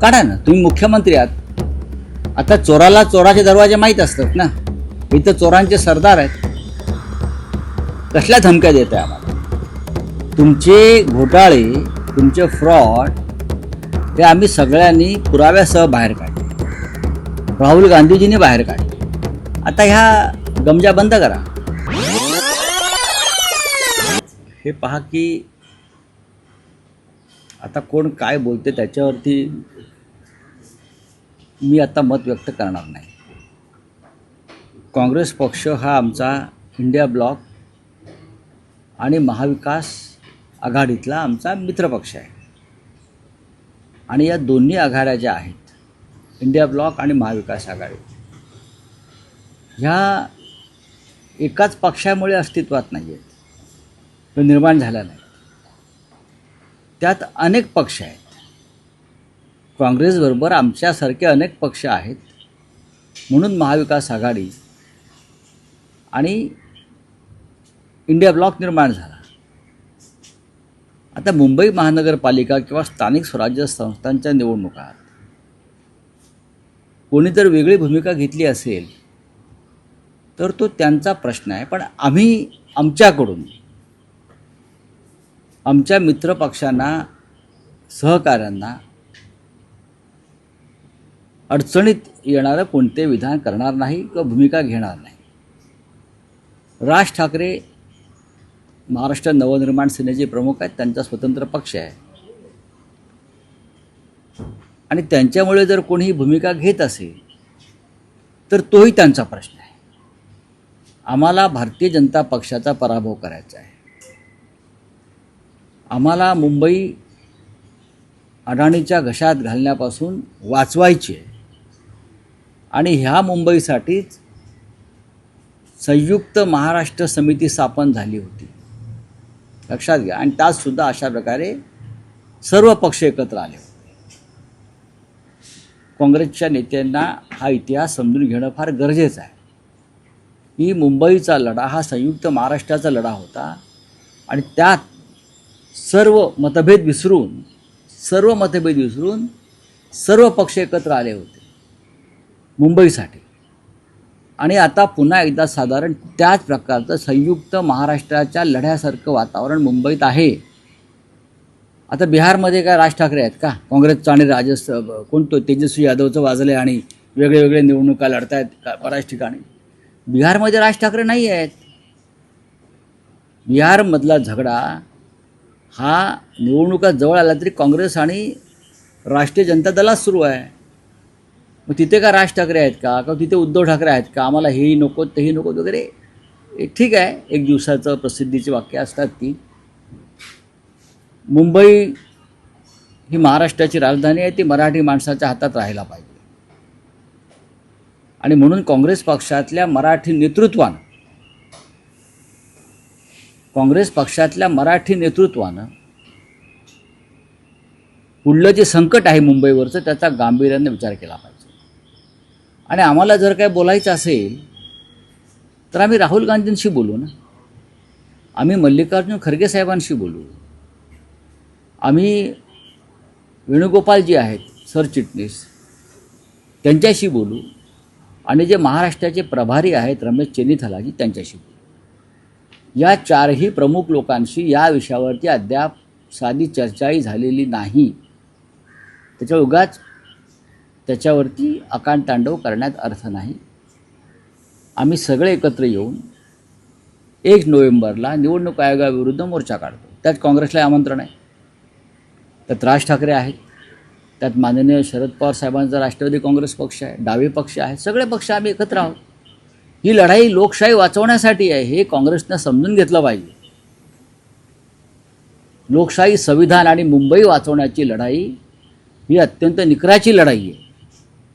काढा ना तुम्ही मुख्यमंत्री आहात. आता चोराला चोराचे दरवाजे माहीत असतात ना. इथं चोरांचे सरदार आहेत. कसल्या धमक्या देत आहे आम्हाला? तुमचे घोटाळे तुमचे फ्रॉड ते आम्ही सगळ्यांनी पुराव्यासह बाहेर काढले. राहुल गांधीजींनी बाहेर काढले. आता ह्या गमजा बंद करा. हे पहा की आता कोण काय बोलते त्याच्यावरती मी आता मत व्यक्त करणार नाही. काँग्रेस पक्ष हा आमचा इंडिया ब्लॉक आणि महाविकास आघाडीतला आमचा मित्रपक्ष आहे. आणि या दोन्ही आघाड्या ज्या आहेत इंडिया ब्लॉक आणि महाविकास आघाडी ह्या एकाच पक्षामुळे अस्तित्वात नाही आहेत निर्माण झाला नाही. त्यात अनेक पक्ष आहेत. काँग्रेसबरोबर आमच्यासारखे अनेक पक्ष आहेत. म्हणून महाविकास आघाडी आणि इंडिया ब्लॉक निर्माण झाला. आता मुंबई महानगरपालिका किंवा स्थानिक स्वराज्य संस्थांच्या निवडणुकात कोणी जर वेगळी भूमिका घेतली असेल तर तो त्यांचा प्रश्न आहे. पण आम्ही आमच्याकडून आमच्या मित्रपक्षांना सहकाऱ्यांना अडचणीत येणारं कोणते विधान करणार नाही किंवा भूमिका घेणार नाही. राज ठाकरे महाराष्ट्र नवनिर्माण सेनेचे प्रमुख आहेत त्यांचा स्वतंत्र पक्ष आहे. आणि त्यांच्यामुळे जर कोणीही भूमिका घेत असेल तर तोही त्यांचा प्रश्न आहे. आम्हाला भारतीय जनता पक्षाचा पराभव करायचा आहे. आम्हाला मुंबई अडाणीच्या घशात घालण्यापासून वाचवायची आहे. आणि ह्या मुंबईसाठीच संयुक्त महाराष्ट्र समिती स्थापन झाली होती. लक्षात घ्या. आणि त्यातसुद्धा अशा प्रकारे सर्व पक्ष एकत्र आले होते. काँग्रेसच्या नेत्यांना हा इतिहास समजून घेणं फार गरजेचं आहे. ही मुंबईचा लढा हा संयुक्त महाराष्ट्राचा लढा होता. आणि त्यात सर्व मतभेद विसरून सर्व मतभेद विसरून सर्व पक्ष एकत्र आले होते. मुंबईसाठी. आणि आता पुन्हा एकदा साधारण त्याच प्रकारचं संयुक्त महाराष्ट्राच्या लढ्यासारखं वातावरण मुंबईत आहे. आता बिहारमध्ये काय राज ठाकरे आहेत का? काँग्रेसचं आणि राजस कोणतो तेजस्वी यादवचं वाजले आणि वेगळे वेगळे निवडणुका लढतायत का बऱ्याच ठिकाणी. बिहारमध्ये राज ठाकरे नाही आहेत बिहारमधला झगडा हा निवडणुका जवळ आला तरी काँग्रेस आणि राष्ट्रीय जनता दलात सुरू आहे. मग तिथे का राज ठाकरे आहेत का? का तिथे उद्धव ठाकरे आहेत का? आम्हाला हेही नको तेही नको वगैरे. ठीक आहे. एक दिवसाचं प्रसिद्धीची वाक्य असतात ती. मुंबई ही महाराष्ट्राची राजधानी आहे. ती मराठी माणसाच्या हातात राहायला पाहिजे. आणि म्हणून काँग्रेस पक्षातल्या मराठी नेतृत्वानं काँग्रेस पक्षातल्या मराठी नेतृत्वानं पुढलं जे संकट आहे मुंबईवरचं त्याचा गांभीर्याने विचार केला पाहिजे. आणि आम्हाला जर काय बोलायचं असेल तर आम्ही राहुल गांधींशी बोलू ना. आम्ही मल्लिकार्जुन खरगे साहेबांशी बोलू. आम्ही वेणुगोपालजी आहेत सरचिटणीस त्यांच्याशी बोलू. आणि जे महाराष्ट्राचे प्रभारी आहेत रमेश चेनिथलाजी त्यांच्याशी बोलू. या चारही प्रमुख लोकांशी या विषयावरती अद्याप साधी चर्चाही झालेली नाही. त्याच्या उगाच त्याच्यावरती अकांतांडव करण्यात अर्थ नाही. आम्ही सगळे एकत्र येऊन एक नोव्हेंबरला निवडणूक आयोगाविरुद्ध मोर्चा काढतो. त्यात काँग्रेसला आमंत्रण आहे. त्यात राज ठाकरे आहेत. त्यात माननीय शरद पवार साहेबांचा राष्ट्रवादी काँग्रेस पक्ष आहे. डावे पक्ष आहे सगळे पक्ष आम्ही एकत्र आहोत. ही लढाई लोकशाही वाचवण्यासाठी आहे हे काँग्रेसनं समजून घेतलं पाहिजे. लोकशाही संविधान आणि मुंबई वाचवण्याची लढाई ही अत्यंत निकराची लढाई आहे.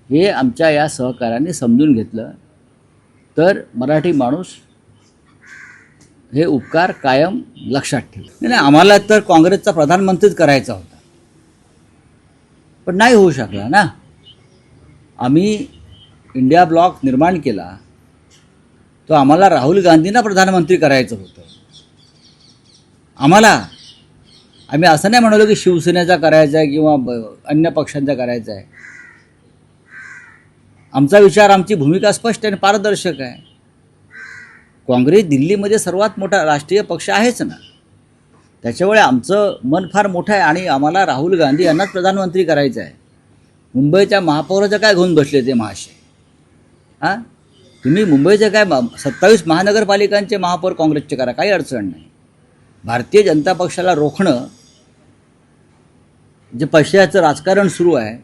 हे आमच्या या सहकार्याने समजून घेतलं. तर मराठी माणूस हे उपकार कायम लक्षात ठेवले नाही नाही, आम्हाला तर काँग्रेसचा प्रधानमंत्रीच करायचा होता. पण नाही होऊ शकला ना. आम्ही इंडिया ब्लॉक निर्माण केला. तो आम्हाला राहुल गांधींना प्रधानमंत्री करायचं होतं. आम्हाला आम्ही असं नाही म्हणालो की शिवसेनेचा करायचा आहे किंवा ब- अन्य पक्षांचा करायचा आहे. आमचा विचार आमची भूमिका स्पष्ट आणि पारदर्शक आहे. काँग्रेस दिल्लीमध्ये सर्वात मोठा राष्ट्रीय पक्ष आहेच ना. त्याच्यामुळे आमचं मन फार मोठं आहे आणि आम्हाला राहुल गांधी यांनाच प्रधानमंत्री करायचं आहे. मुंबईच्या महापौराचं काय घेऊन बसले ते महाशय? हां? तुम्ही मुंबईचे काय सत्तावीस महानगरपालिकांचे महापौर काँग्रेसचे करा काही अडचण नाही. भारतीय जनता पक्षाला रोखणं जे पैशाचं राजकारण सुरू आहे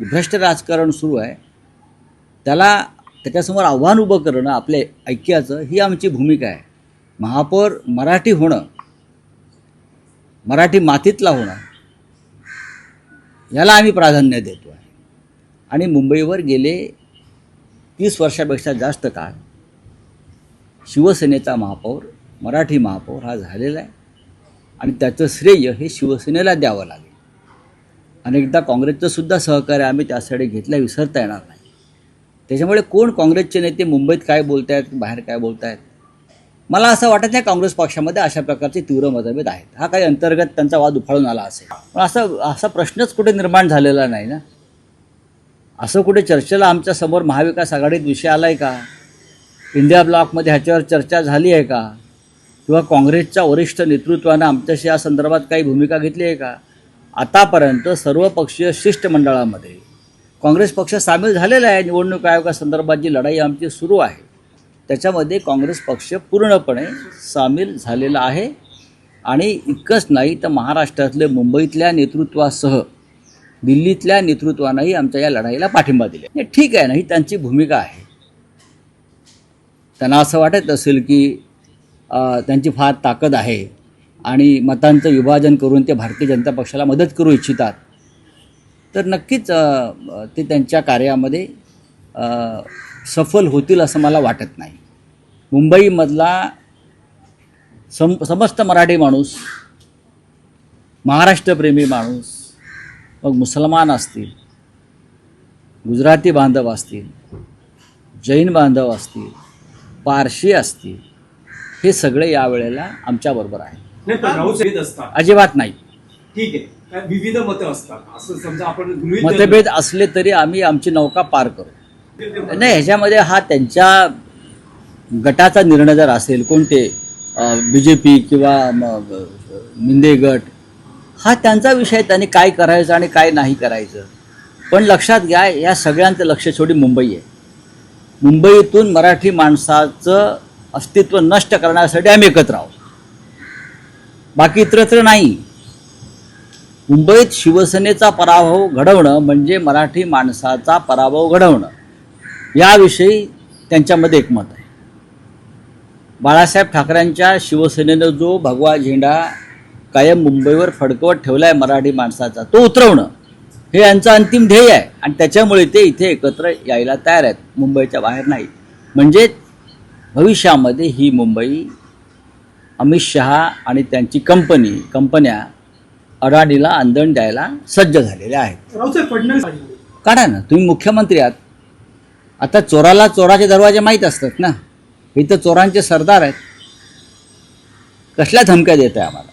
भ्रष्ट राजकारण सुरू आहे त्याला त्याच्यासमोर आव्हान उभं करणं आपल्या ऐक्याचं ही आमची भूमिका आहे. महापौर मराठी होणं मराठी मातीतला होणं याला आम्ही प्राधान्य देतो आहे आणि मुंबईवर गेले तीस वर्षापेक्षा जास्त काळ शिवसेनेचा महापौर मराठी महापौर हा झालेला आहे. आणि त्याचं श्रेय हे शिवसेनेला द्यावं लागेल. अनेकदा काँग्रेसचं सुद्धा सहकार्य आम्ही त्यासाठी घेतल्या विसरता येणार नाही. त्याच्यामुळे कोण काँग्रेसचे नेते मुंबईत काय बोलत आहेत बाहेर काय बोलत आहेत मला असं वाटत नाही काँग्रेस पक्षामध्ये अशा प्रकारचे तीव्र मतभेद आहेत. हा काही अंतर्गत त्यांचा वाद उफाळून आला असेल. पण असा असा प्रश्नच कुठे निर्माण झालेला नाही ना. असं कुठे चर्चेला आमच्यासमोर महाविकास आघाडीत विषय आला आहे का? इंडिया ब्लॉकमध्ये ह्याच्यावर चर्चा झाली आहे का? किंवा काँग्रेसच्या वरिष्ठ नेतृत्वानं आमच्याशी या संदर्भात काही भूमिका घेतली आहे का? आतापर्यंत सर्वपक्षीय शिष्टमंडळामध्ये काँग्रेस पक्ष सामील झालेला आहे. निवडणूक आयोगासंदर्भात जी लढाई आमची सुरू आहे त्याच्यामध्ये काँग्रेस पक्ष पूर्णपणे सामील झालेला आहे. आणि इतकंच नाही तर महाराष्ट्रातले मुंबईतल्या नेतृत्वासह दिल्लीतल्या नेतृत्वानंही आमच्या या लढाईला पाठिंबा दिला. नाही, ठीक आहे ना? ही त्यांची भूमिका आहे. त्यांना असं वाटत असेल की त्यांची फार ताकद आहे आणि मतांचं विभाजन करून ते भारतीय जनता पक्षाला मदत करू इच्छितात. तर नक्कीच ते त्यांच्या कार्यामध्ये सफल होतील असं मला वाटत नाही. मुंबईमधला सम समस्त मराठी माणूस महाराष्ट्रप्रेमी माणूस मग मुसलमान असतील गुजराती बांधव असतील जैन बांधव असतील पारशी असतील हे सगळे यावेळेला आमच्याबरोबर आहे अजिबात नाही. ठीक आहे. विविध मतं असतात. असं समजा आपण. मतभेद असले तरी आम्ही आमची नौका पार करू. नाही ह्याच्यामध्ये हा त्यांच्या गटाचा निर्णय जर असेल कोणते बी जे पी किंवा मिंदे गट हा त्यांचा विषय त्यांनी काय करायचं आणि काय नाही करायचं. पण लक्षात घ्या या सगळ्यांचं लक्ष शेवटी मुंबई आहे. मुंबईतून मराठी माणसाचं अस्तित्व नष्ट करण्यासाठी आम्ही एकत्र आहोत. बाकी इतरत्र नाही. मुंबईत शिवसेनेचा पराभव घडवणं म्हणजे मराठी माणसाचा पराभव घडवणं. याविषयी त्यांच्यामध्ये एकमत आहे. बाळासाहेब ठाकरेंच्या शिवसेनेनं जो भगवा झेंडा कायम मुंबईवर फडकवत ठेवला आहे मराठी माणसाचा. तो उतरवणं हे यांचं अंतिम ध्येय आहे. आणि त्याच्यामुळे ते इथे एकत्र यायला तयार आहेत. मुंबईच्या बाहेर नाही. म्हणजे भविष्यामध्ये ही मुंबई अमित शहा आणि त्यांची कंपनी कंपन्या अडाणीला अंदण द्यायला सज्ज झालेल्या आहेत. फडणवीस काढा ना तुम्ही मुख्यमंत्री आहात. आता चोराला चोराचे दरवाजे माहीत असतात ना. इथं चोरांचे सरदार आहेत. कसल्या धमक्या देत आहे आम्हाला?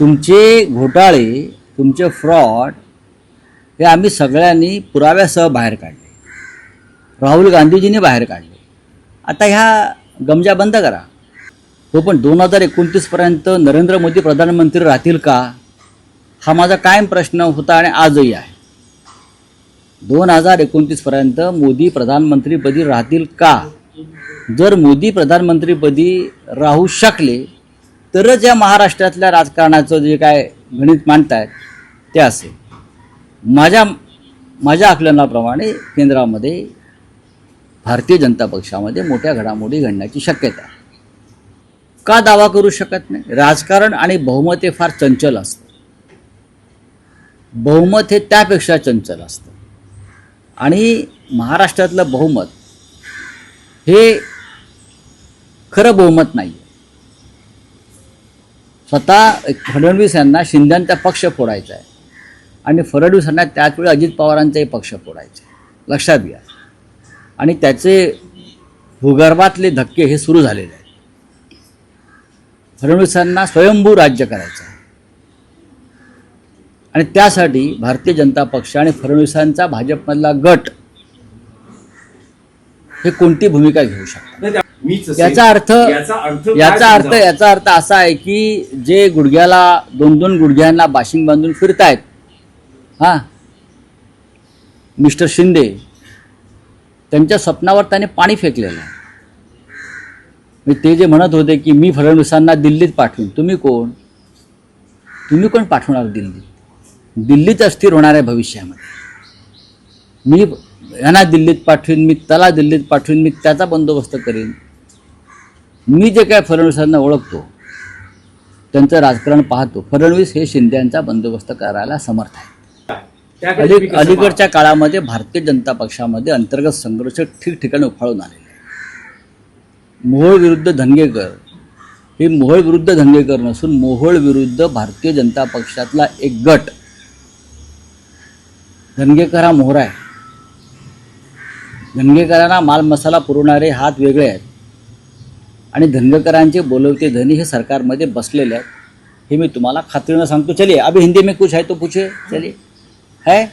तुमचे घोटाळे तुमचे फ्रॉड हे आम्ही सगळ्यांनी पुराव्यासह बाहेर काढले. राहुल गांधीजींनी बाहेर काढले. आता ह्या गमजा बंद करा. हो पण दोन हजार एकोणतीसपर्यंत नरेंद्र मोदी प्रधानमंत्री राहतील का? हा माझा कायम प्रश्न होता आणि आजही आहे. दोन हजार एकोणतीसपर्यंत मोदी प्रधानमंत्रीपदी राहतील का? जर मोदी प्रधानमंत्रीपदी राहू शकले तरच या महाराष्ट्रातल्या राजकारणाचं जे काय गणित मांडतायत ते असेल. माझ्या माझ्या आकलनाप्रमाणे केंद्रामध्ये भारतीय जनता पक्षामध्ये मोठ्या घडामोडी घडण्याची शक्यता आहे. का दावा करू शकत नाही? राजकारण आणि बहुमत हे फार चंचल असतं. बहुमत हे त्यापेक्षा चंचल असतं. आणि महाराष्ट्रातलं बहुमत हे खरं बहुमत नाही आहे स्वतः फडणवीस यांना शिंद्यांचा पक्ष फोडायचा आहे. आणि फडणवीसांना त्याचवेळी अजित पवारांचाही पक्ष फोडायचा आहे. लक्षात घ्या. आणि त्याचे भूगर्भातले धक्के हे सुरू झालेले आहेत. फडणवीसांना स्वयंभू राज्य करायचं आहे. आणि त्यासाठी भारतीय जनता पक्ष आणि फडणवीसांचा भाजपमधला गट हे कोणती भूमिका घेऊ शकतात? याचा अर्थ याचा अर्थ याचा अर्थ असा आहे की जे गुडघ्याला दोन दोन गुडघ्यांना बाशिंग बांधून फिरतायत हा मिस्टर शिंदे त्यांच्या स्वप्नावर त्याने पाणी फेकलेलं आहे. ते जे म्हणत होते की मी फडणवीसांना दिल्लीत पाठवीन तुम्ही कोण? तुम्ही कोण पाठवणार दिल्लीत? दिल्लीत अस्थिर होणार आहे भविष्यामध्ये. मी यांना दिल्लीत पाठवीन मी त्याला दिल्लीत पाठवीन मी त्याचा बंदोबस्त करीन. मी जे काय फडणवीसांना ओळखतो त्यांचं राजकारण पाहतो. फडणवीस हे शिंद्यांचा बंदोबस्त करायला समर्थ आहे त्याकडे अली तुम्ही कसं अलीकडच्या काळामध्ये भारतीय जनता पक्षामध्ये अंतर्गत संघर्ष ठिकठिकाणी उफाळून आलेले मोहोळ विरुद्ध धनगेकर हे मोहोळ विरुद्ध धनगेकर नसून मोहोळ विरुद्ध भारतीय जनता पक्षातला एक गट. धनगेकर हा मोहरा आहे. धनगेकरांना माल मसाला पुरवणारे हात वेगळे आहेत. आणि धनगरकरांचे बोलवते धनी हे सरकारमध्ये बसलेले आहेत हे मी तुम्हाला खात्रीनं सांगतो. चलिए अभी हिंदी में कुछ है तो पूछे चलिए. है?